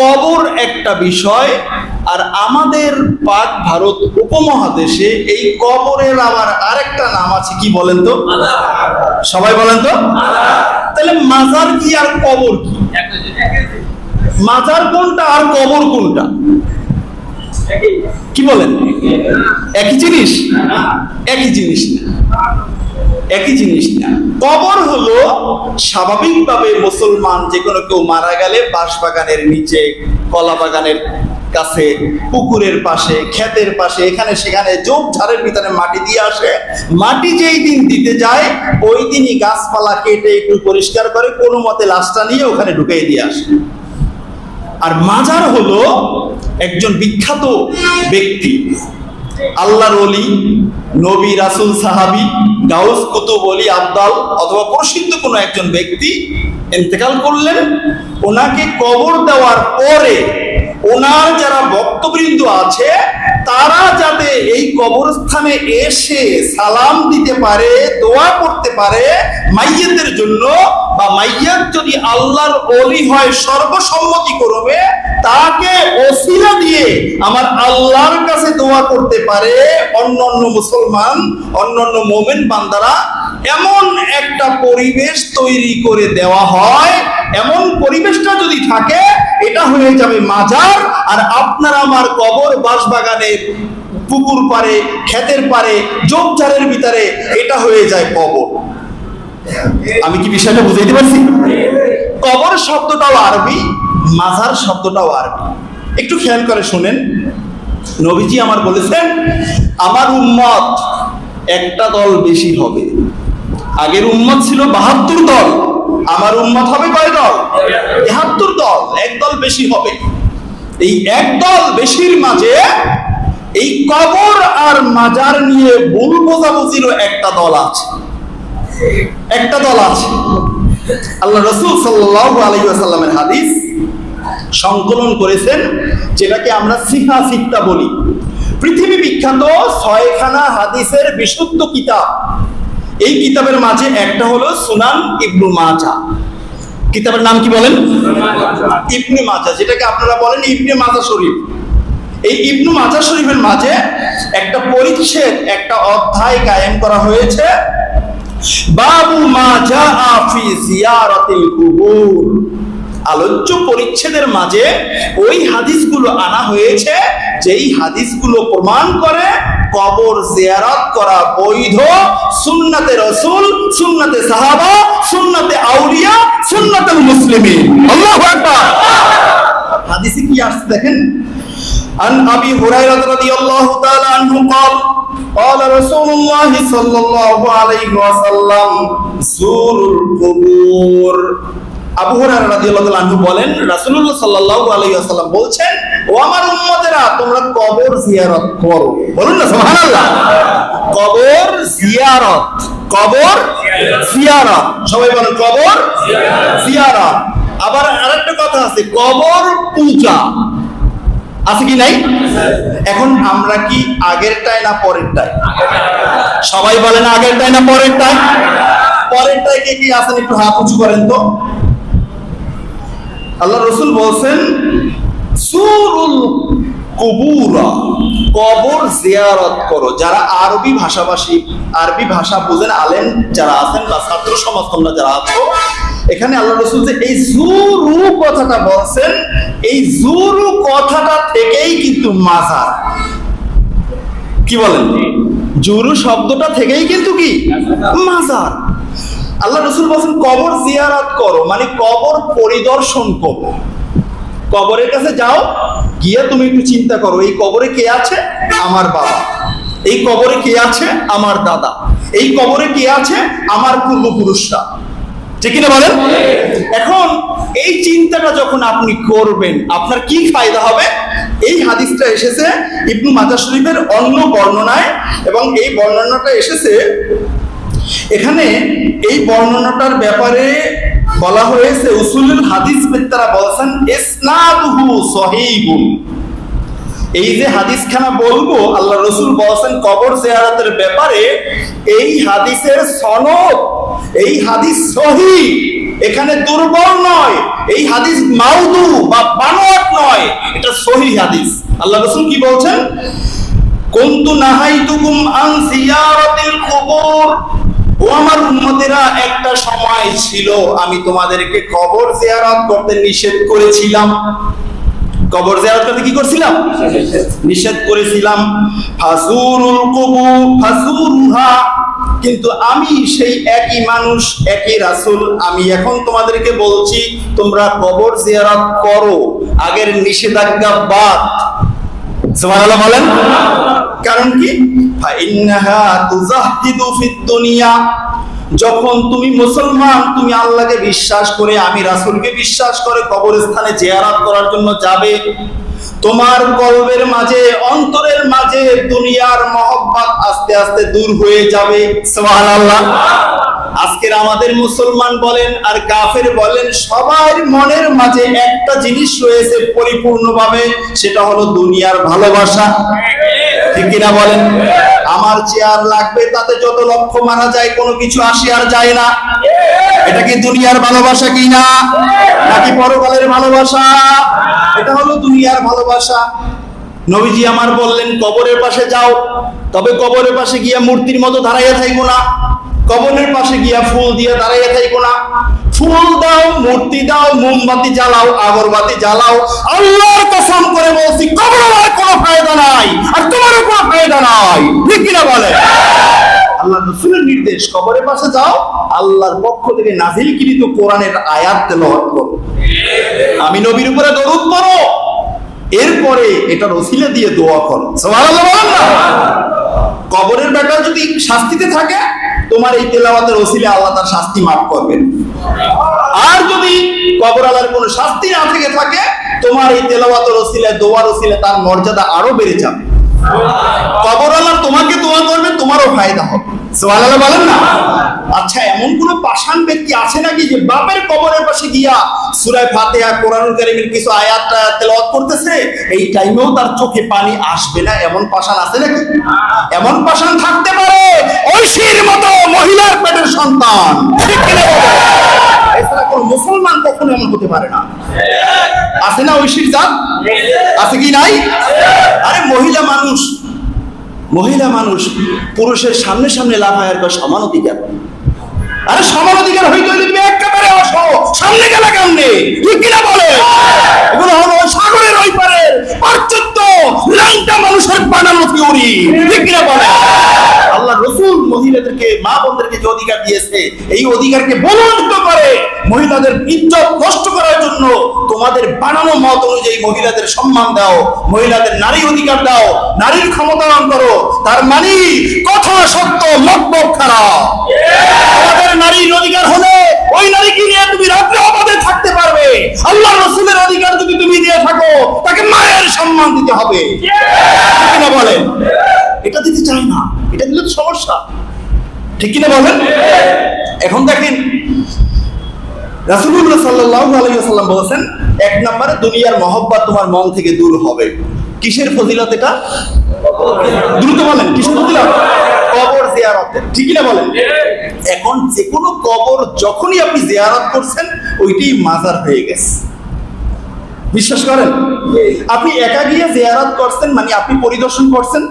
কবর একটা বিষয়, আর আমাদের পাক ভারত উপমহাদেশে এই কবরের আবার আরেকটা নাম আছে, কি বলেন তো? সবাই বলেন তো? তাহলে মাজার কি আর কবর কি? মাজার কোনটা আর কবর কোনটা? কি বলেন? একই জিনিস? একই জিনিস না। একই জিনিস না। কবর হলো স্বাভাবিকভাবে মুসলমান যে কোনো কেউ মারা গেলে বাঁশবাগানের নিচে কলা বাগানের কাছে, পুকুরের পাশে, ক্ষেতের পাশে, এখানে সেখানে যোগ ঝাড়ের ভিতরে মাটি দিয়ে আসে। মাটি যেই দিন দিতে যায়, ওই দিনই গাছপালা কেটে একটু পরিষ্কার করে কোনো মতে লাশটা নিয়ে ওখানে ঢুকিয়ে দিয়ে আসে। আর মাজার হলো একজন বিখ্যাত ব্যক্তি। আল্লাহর অলি নবী, রাসুল, সাহাবি, গাউস, কুতুব অলি আব্দাল অথবা প্রসিদ্ধ কোনো একজন ব্যক্তি ইন্তেকাল করলেন, ওনাকে কবর দেওয়ার পরে ওনার যারা বক্তবৃন্দ আছে তারা যাতে এই কবরস্থানে এসে সালাম দিতে পারে, দোয়া করতে পারে মাইয়াদের জন্য, বা মাইয়াদ যদি আল্লাহর অলি হয়, সর্বসম্মতি করবে, তাকে অসিলা দিয়ে আমার আল্লাহর কাছে দোয়া করতে পারে অন্য অন্য মুসলমান অন্য অন্য মোমেন বান্দারা। এমন একটা পরিবেশ তৈরি করে দেওয়া হয়, এমন পরিবেশটা যদি থাকে, এটা হয়ে যাবে মাজার, আর আপনার আমার কবর বাঁশবাগানে পুকুর পারে ক্ষেতের পারে জোপঝাড়ের ভিতরে, এটা হয়ে যায় কবর। আমি কি বিষয়টা বুঝাইতে পারছি? কবর শব্দটাও আরবি, মাজার শব্দটাও আরবি। একটু খেয়াল করে শুনেন। নবীজি আমার বলেছেন, আমার উম্মত একটা দল বেশি হবে। আগের উম্মত ছিল বাহাত্তর দল, আমার উম্মত হবে কয় দল? তেহাত্তর দল, এক দল বেশি হবে। এই এক দল বেশির মাঝে এই কবর আর মাজার নিয়ে ভুল বোঝাবুঝিরও একটা দল আছে। একটা দল আছে। আল্লাহ রসুল আলাইসাল্লামের হাদিস সংকলন করেছেন, যেটাকে আমরা সিহা সিক্তা বলি। পৃথিবী বিখ্যাত ছয়খানা হাদিসের বিশুদ্ধ কিতাব। এই কিতাবের মাঝে একটা হলো সুনান ইবনু মাজা। কিতাবের নাম কি বলেন? ইবনে মাজা, যেটাকে আপনারা বলেন ইবনে মাজা শরীফ। এই ইবনু মাজা শরীফের মাঝে একটা পরিচ্ছেদ, একটা অধ্যায় কায়েম করা হয়েছে। বাবু মাজা আফি জিয়ারাতিল কুবুর। আলোচ্য পরিচ্ছেদের মাঝে ওই হাদিসগুলো আনা হয়েছে যেই হাদিসগুলো প্রমাণ করে কবর জিয়ারত করা বৈধ সুন্নাতে রসুল সুন্নাতে সাহাবা সুন্নাতে আউলিয়া সুন্নাতে মুসলিমিন আল্লাহু আকবার হাদিসে কি আসছে দেখেন عن ابي هريره رضي الله تعالى عنه قال قال رسول الله صلى الله عليه وسلم زوروا القبور আবু হুরায়রা রাদিয়াল্লাহু আনহু বলেন, রাসূলুল্লাহ সাল্লাল্লাহু আলাইহি ওয়াসাল্লাম বলছেন, ও আমার উম্মতেরা, তোমরা কবর জিয়ারত করো। বলুন না, সুবহানাল্লাহ। কবর জিয়ারত কবর জিয়ারত। সবাই বলেন, কবর জিয়ারত। আবার আরেকটা কথা আছে, কবর পূজা। আছে কি নাই? এখন আমরা কি আগেরটাই না পরেরটাই সবাই বলেন আগেরটাই না পরেরটাই পরেরটাই কে কি আছেন, একটু হাত উঁচু করেন তো। আল্লাহ রসুল বলছেন, সুরুল কবুরা, কবর জিয়ারত করো। যারা আরবি ভাষাভাষী, আরবি ভাষা বুঝেন আলেন যারা আছেন বা ছাত্র সমাজ তোমরা যারা আছো, এখানে আল্লাহ রসুল যে এই জুরু কথাটা বলছেন, এই জুরু কথাটা থেকেই কিন্তু মাজার। কি বলেন? জুরু শব্দটা থেকেই কিন্তু কি? মাজার। আল্লাহ রসুল বলছেন, কবর জিয়ারাত করো মানে কবর পরিদর্শন করো। কবরের কাছে যাও, গিয়ে তুমি একটু চিন্তা করো, এই কবরে কে আছে? আমার বাবা। এই কবরে কে আছে? আমার দাদা। এই কবরে কে আছে? আমার পূর্বপুরুষরা। ঠিক কিনা বলেন? এখন এই চিন্তাটা যখন আপনি করবেন, আপনার কি ফায়দা হবে? এই হাদিসটা এসেছে ইবনু মাজা শরীফের অন্য বর্ণনায়, এবং এই বর্ণনাটা এসেছে এখানে এই বর্ণনাটার ব্যাপারে বলা হয়েছে, উসুলুল হাদিস বেত্তারা বলছেন, ইসনাদুহু সহিহুন এই যে হাদিসখানা বলব, আল্লাহ রসুল বলছেন, কবর জিয়ারতের ব্যাপারে এই হাদিসের সনদ, এই হাদিস সহি, এখানে দুর্বল নয়, এই হাদিস মাউদু বা বানোয়াট সহি হাদিস। আল্লাহ রসুল কি বলছেন? কুনতু নাহাইতুকুম আন জিয়ারাতিল কুবুর। ও আমার উম্মতেরা একটা সময় ছিল, আমি তোমাদেরকে কবর জিয়ারত করতে নিষেধ করেছিলাম। কবর জিয়ারত করতে কি করছিলাম? নিষেধ করেছিলাম। ফাজুরুল কুবুর, ফাজুরুহা। কিন্তু আমি সেই একই মানুষ, একই রাসুল। আমি এখন তোমাদেরকে বলছি, তোমরা কবর জিয়ারত করো। আগের নিষেধাজ্ঞা বাদ। সুবহানাল্লাহ বলেন। কারণ কি? যখন তুমি মুসলমান, তুমি আল্লাহকে বিশ্বাস করে, আমি রাসূলকে বিশ্বাস করে কবরস্থানে জেয়ারাত করার জন্য যাবে। তোমার কলবের মাঝে, অন্তরের মাঝে দুনিয়ার মহব্বত আস্তে আস্তে দূর হয়ে যাবে। আজকের আমাদের মুসলমান বলেন আর কাফের বলেন, সবার মনের মাঝে একটা জিনিস রয়েছে পরিপূর্ণভাবে, সেটা হলো দুনিয়ার ভালোবাসা। ঠিক কিনা বলেন? আমার চেয়ার লাগবে, তাতে যত লক্ষ মারা যায়, কোনো কিছু আসে আর যায় না। এটা কি দুনিয়ার ভালোবাসা কি না? নাকি পরকালের ভালোবাসা? এটা হলো দুনিয়ার ভালোবাসা। নবীজি আমার বললেন, কবরের পাশে যাও, তবে কবরের পাশে গিয়া মূর্তির মতো দাঁড়াইয়া থাকব না। কবরের পাশে গিয়া ফুল দিয়ে দাঁড়াইয়া থাকব না। ফুল দাও, মূর্তি দাও, মোমবাতি জ্বালাও, আগরবাতি জ্বালাও। আল্লাহর কসম করে বলছি কবর আমার কোনো ফায়দা নাই। আর তোমারও কোনো ফায়দা নাই। ঠিক কিনা বলে? আল্লাহ রসুলের নির্দেশ, কবরের পাশে যাও, আল্লাহর পক্ষ থেকে নাজিলকৃত কোরআনের আয়াত তেলাওয়াত করো। আমি নবীর উপরে দরুদ পড়ো। এরপরে এটা রসিলা দিয়ে দোয়া করো। সুবহানাল্লাহ কবরের ব্যাটা যদি শাস্তিতে থাকে তোমার এই তেলাওয়াতের অসিলে আল্লাহ তার শাস্তি মাফ করবেন। আর যদি কবর আলার কোনো শাস্তি না থেকে থাকে, তোমার এই তেলাওয়াতের অসিলে দোয়ার অসিলে তার মর্যাদা আরও বেড়ে যাবে। কবর আল্লাহ তোমাকে দোয়া করবে তোমারও ফায়দা হবে। সুবহানাল্লাহ বলেন না? আচ্ছা এমন কোন পাষাণ ব্যক্তি আছে নাকি যে বাপের কবরের পাশে গিয়া সূরা ফাতিহা কিছু আয়াত তেলাওয়াত করতেছে? এই টাইমেও তার চোখে পানি আসবে না, এমন পাষাণ আছে নাকি? এমন পাষাণ থাকতে পারে ঐশীর মতো মহিলার পেটের সন্তান। ঠিক এছাড়া কোন মুসলমান কখনো এমন হতে পারে না। আছে না ঐশীর জাত? আছে কি নাই? আরে মহিলা মানুষ মহিলা মানুষ পুরুষের সামনে সামনে লাফায় আর সমান অধিকার। আরে সমান অধিকার হইতে হইলে তুমি একেবারে আসো। সামনে গেলে কেমনে? ঠিক কিনা বলে? এগুলো হলো সাগরের ওই পারের পাশ্চাত্য ল্যাংটা মানুষের বানানো থিওরি ঠিক কিনা বলে? আল্লাহ রসুল মহিলাদেরকে, মা বোনদেরকে যে অধিকার দিয়েছে, এই অধিকারকে বলবন্ত করে মহিলাদের ইজ্জত নষ্ট করার জন্য তোমাদের বানানো মত অনুযায়ী মহিলাদের সম্মান দাও, মহিলাদের নারী অধিকার দাও, নারীর ক্ষমতায়ন করো। তার মানে কথা, সত্য মতলব খারাপ। আমাদের নারীর অধিকার হলে ওই নারীকে নিয়ে তুমি রাত্রে অবাধে থাকতে পারবে। আল্লাহ রসুলের অধিকার যদি তুমি দিয়ে থাকো, তাকে মায়ের সম্মান দিতে হবে। কিনা বলেন? এটা দিতে চাই না। এটা দিলে সমস্যা। ঠিক কিনা বলেন? এখন দেখেন রাসূলুল্লাহ বলেছেন, এক নম্বরে দুনিয়ার মহব্বত তোমার মন থেকে দূর হবে। কিসের ফজিলত এটা? দ্রুত বলেন, কিসের ফজিলত? কবর ঠিক বলেন? এখন যে কোনো কবর যখনই আপনি জিয়ারত করছেন ওইটাই মাজার হয়ে গেছে। বিশ্বাস করেন? আপনি একা গিয়ে জিয়ারত করছেন মানে আপনি পরিদর্শন করছেন?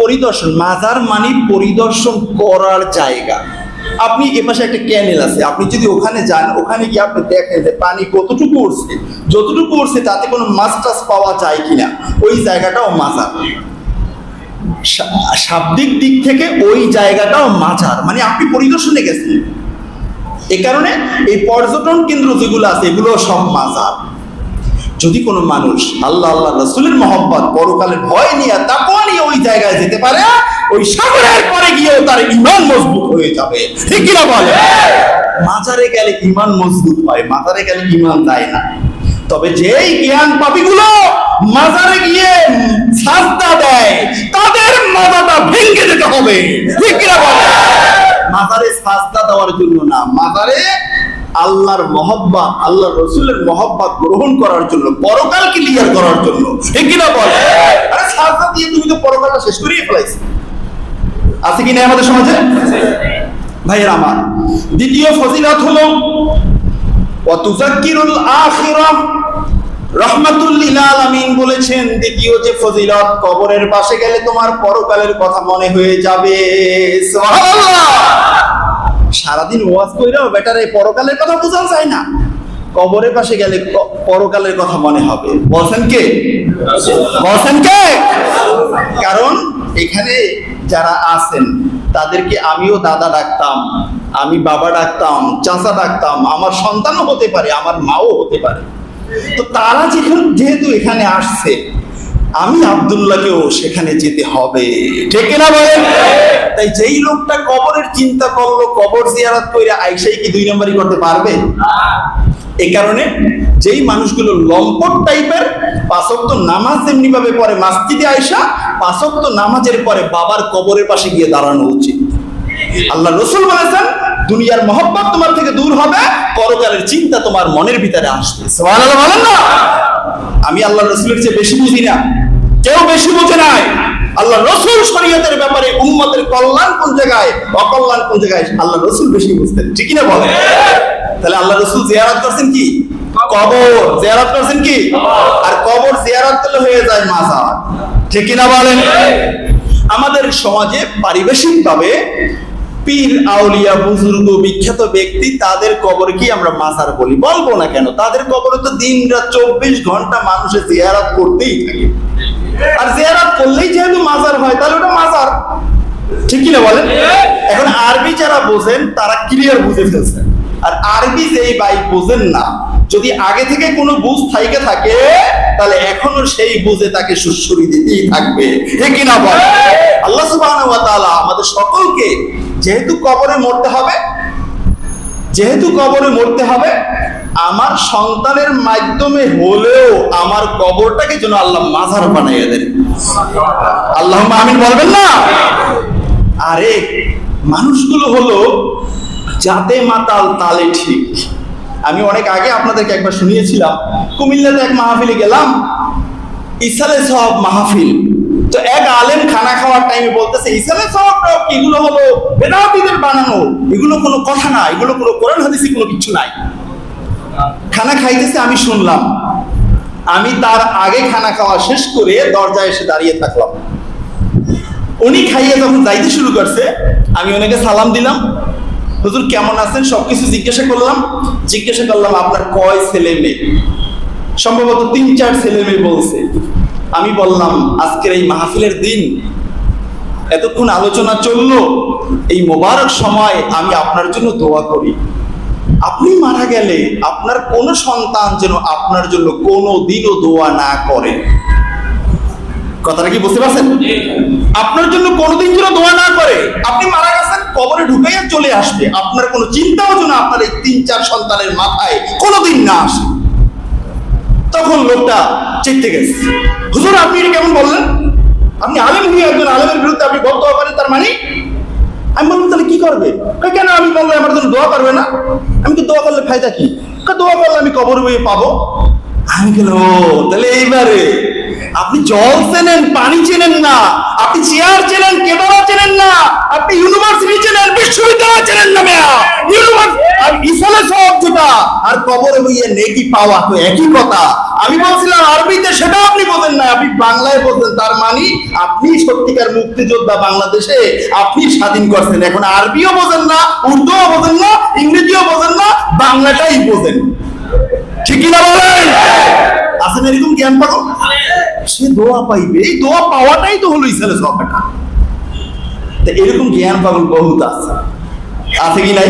পরিদর্শন। মাজার মানে পরিদর্শন করার জায়গা। আপনি এপাশে একটা ক্যানেল আছে। আপনি যদি ওখানে যান, ওখানে গিয়ে আপনি দেখেন যে পানি কতটুকু উঠছে যতটুকু উঠছে তাতে কোনো মাছ টাছ পাওয়া যায় কিনা। ওই জায়গাটাও মাজার। শাব্দিক দিক থেকে ওই জায়গাটাও মাজার। মানে আপনি পরিদর্শনে গেছেন। এ কারণে এই পর্যটন কেন্দ্র যেগুলো আছে, এগুলো সব মাজার। যদি কোনো মানুষ আল্লাহ আল্লাহ, রসুলের মহব্বত, পরকালের ভয় নিয়ে তাকওয়া নিয়ে ওই জায়গায় যেতে পারে ওই সাগরের পরে গিয়েও তার ইমান মজবুত হয়ে যাবে। ঠিক কিনা বলে? মাজারে গেলে ইমান মজবুত হয়, মাজারে গেলে ইমান যায় না। তবে যেই জ্ঞান পাপিগুলো মাজারে গিয়ে সাজদা দেয়, তাদের মাজাটা ভেঙে যেতে হবে। ঠিক কিনা বলে? মাজারে সাজদা দেওয়ার জন্য না, মাজারে আল্লাহর মহব্বত আল্লাহ রসুলের মহব্বত গ্রহণ করার জন্য পরকাল ক্লিয়ার করার জন্য। ঠিক কিনা বলে? আরে সাজদা দিয়ে তুমি তো পরকালটা শেষ করিয়ে ফেলাইছো। আছে কি না আমাদের সমাজে? ভাইয়ের আমার। দ্বিতীয় ফজিলত হলো ওয়াতুজাক্কিরুল আখিরাহ রহমাতুল্লিল আলামিন বলেছেন দ্বিতীয় যে ফজিলত কবরের পাশে গেলে তোমার পরকালের কথা মনে হয়ে যাবে। সারাদিন ওয়াজ কইরাও বেটারে পরকালের কথা বোঝা যায় না। কবরের পাশে গেলে পরকালের কথা মনে হবে। বলছেন কে? বলছেন কে? কারণ এখানে যারা আছেন, তাদেরকে আমিও দাদা ডাকতাম, আমি বাবা ডাকতাম, চাচা ডাকতাম, আমার সন্তানও হতে পারে, আমার মাও হতে পারে। তো তারা যেখানে, যেহেতু এখানে আসছে, আমি আবদুল্লাহকেও সেখানে যেতে হবে। ঠিক না বলেন? তাই যেই লোকটা কবরের চিন্তা করল, কবর জিয়ারত করে আইসাই কি দুই নম্বরই করতে পারবে? এই কারণে যেই মানুষগুলো লম্পট টাইপের পাঁচক্ত নামাজ যেমনি ভাবে পরে মাসজিদে আয়সা পাঁচক্ত নামাজের পরে বাবার কবরের পাশে গিয়ে দাঁড়ানো উচিত। আল্লাহ রসুল বলেছেন, দুনিয়ার মহব্বত তোমার থেকে দূর হবে, পরকালের চিন্তা তোমার মনের ভিতরে আসবে। না। আমি আল্লাহ রসুলের চেয়ে বেশি বুঝি না। কেউ বেশি বুঝে নাই। আল্লাহ রসুল শরীয়তের ব্যাপারে উম্মতের কল্যাণ কোন জায়গায়, অকল্যাণ কোন জায়গায়, আল্লাহ রসুল বেশি বুঝতেন। ঠিক না বলে তাহলে আল্লাহ রসুল জিয়ারত করছেন কি? কবর। জিয়ারত করছেন কি? আর কবর জিয়ারত করলে হয়ে যায় মাজার। ঠিক না বলেন? আমাদের সমাজে পারিবেশিক ভাবে পীর, আউলিয়া, বুজুর্গ, বিখ্যাত ব্যক্তি, তাদের কবর কি আমরা মাজার বলি। বলব না কেন, তাদের কবরে তো দিন রাত চব্বিশ ঘণ্টা মানুষের জিয়ারাত করতেই থাকে। আর জিয়ারাত করলেই যেহেতু মাজার হয়, তাহলে ওটা মাজার। ঠিক কি না বলেন? এখন আরবি যারা বোঝেন, তারা ক্লিয়ার বুঝে ফেলছেন আর আরবি যেই ভাই বোঝেন না, যদি আগে থেকে কোনো বুঝ থাইকে থাকে, তাহলে এখনও সেই বুঝে তাকে সুশ্রী দিতেই থাকবে। ঠিক কি না বলে আল্লাহ তাআলা আমাদের সকলকে যেহেতু কবরে মরতে হবে, যেহেতু কবরে মরতে হবে আমার সন্তানের মাধ্যমে হলেও আমার কবরটাকে যেন আল্লাহ মাজার বানাইয়া দেন। আল্লাহ আমিন বলবেন না? আরে, মানুষগুলো হলো জাতে মাতাল, তালে ঠিক। আমি অনেক আগে আপনাদেরকে একবার শুনিয়েছিলাম, কুমিল্লাতে এক মাহফিলে গেলাম, ইসালে সব মাহফিল। তো এক আলেম খানা খাওয়ার টাইমে বলতেছে, ইসালে সব এগুলো হলো বেদাতিদের বানানো। এগুলো কোনো কথা না, এগুলো কোনো কোরআন, হাদিসে কোনো কিছু নাই। খানা খাইতেছে, আমি শুনলাম। আমি তার আগে খানা খাওয়া শেষ করে দরজায় এসে দাঁড়িয়ে থাকলাম। উনি খাইয়ে যখন যাইতে শুরু করছে, আমি ওনাকে সালাম দিলাম। হুজুর, কেমন আছেন? সবকিছু জিজ্ঞাসা করলাম। জিজ্ঞাসা করলাম, আপনার কয় ছেলে মেয়ে? সম্ভবত তিন, চার ছেলে মেয়ে বলছে। আমি বললাম, আজকের এই মাহফিলের দিন, এতক্ষণ আলোচনা চলল। এই মোবারক সময় আমি আপনার জন্য দোয়া করি। আপনি মারা গেলে আপনার কোন সন্তান যেন আপনার জন্য কোনো দিনও দোয়া না করে। কথাটা কি বুঝতে পারছেন? আপনার জন্য কোনোদিন যেন দোয়া না করে। আপনি মারা গেছেন কবরে ঢুকাইয়া চলে আসবে। আপনার কোনো চিন্তাও যেন আপনার এই তিন চার সন্তানের মাথায় কোনোদিন না আসে। তখন লোকটা চেতে গেছে। হুজুর আপনি এটা কেমন বললেন? আপনি আলেম হয়ে একজন আলেমের বিরুদ্ধে আপনি বক্তব্য করেন তার মানে আমি বললাম, তাহলে কি করবে? কেন আমি বললাম আমার জন্য দোয়া করবে না? আমি তো দোয়া করলে ফায়দা কি? দোয়া করলে আমি কবর বই পাবো? আমি ও, তাহলে এইবারে আপনি জল চেনেন, পানি চেনেন না। আপনি চেয়ার চেনেন কেদারা চেনেন না। আপনি ইউনিভার্সিটি চেনেন, বিশ্ববিদ্যালয় চেনেন না মেয়া আর ইসালে আর কবরে নেকি পাওয়া তো একই কথা। আমি বলছিলাম, আরবিতে সেটা আপনি বলেন না। আপনি বাংলায় বলছেন তার মানে আপনি সত্যিকার মুক্তিযোদ্ধা বাংলাদেশে আপনি স্বাধীন করছেন। এখন আরবিও বোঝেন না, উর্দুও বোঝেন না, ইংরেজিও বোঝেন না, বাংলাটাই বোঝেন। ঠিকই না বলেন? আছেন এরকম জ্ঞান পাগল? সে দোয়া পাইবে। এই দোয়া পাওয়াটাই তো হলো ইসলামের সবটা এরকম জ্ঞান পাগল বহুত আছে। আছে কি নাই?